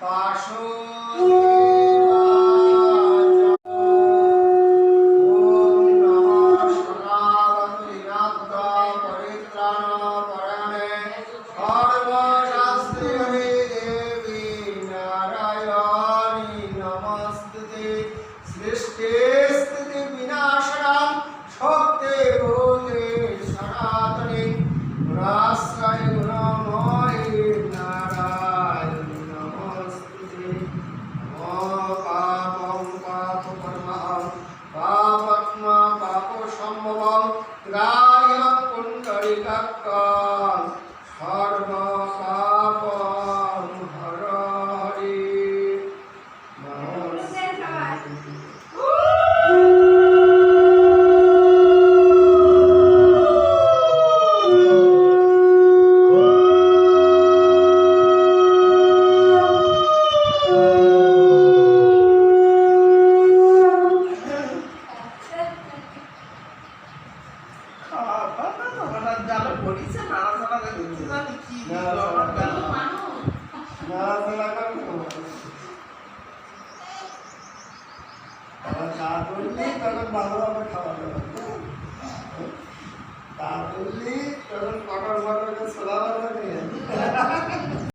baixo. Uh. Raya Kundalika Kaa নাড়াচাড়া করব আবার চা করলি তখন ভালোভাবে খাওয়া তা করলি তখন কটর ফটর ছোলা নিয়ে